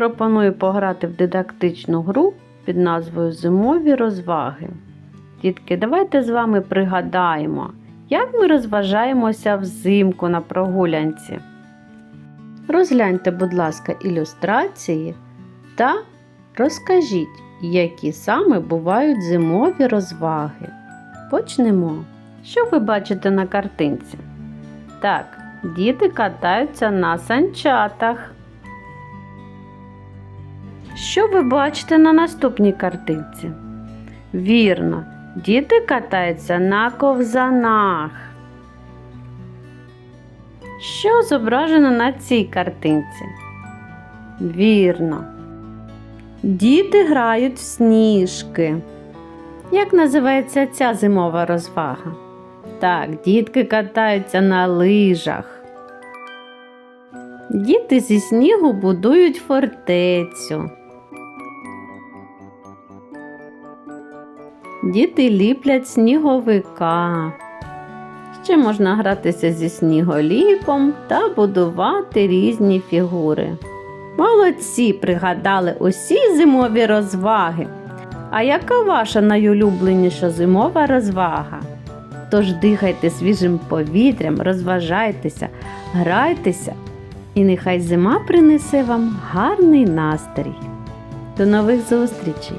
пропоную пограти в дидактичну гру під назвою Зимові розваги. Дітки, давайте з вами пригадаємо, як ми розважаємося взимку на прогулянці. Розгляньте, будь ласка, ілюстрації та розкажіть, які саме бувають зимові розваги. Почнемо. Що ви бачите на картинці? Так, діти катаються на санчатах. Що ви бачите на наступній картинці? Вірно, діти катаються на ковзанах. Що зображено на цій картинці? Вірно. Діти грають в сніжки. Як називається ця зимова розвага? Так, дітки катаються на лижах. Діти зі снігу будують фортецю. Діти ліплять сніговика. Ще можна гратися зі сніголіпом та будувати різні фігури. Молодці пригадали усі зимові розваги. А яка ваша найулюбленіша зимова розвага? Тож дихайте свіжим повітрям, розважайтеся, грайтеся, і нехай зима принесе вам гарний настрій. До нових зустрічей!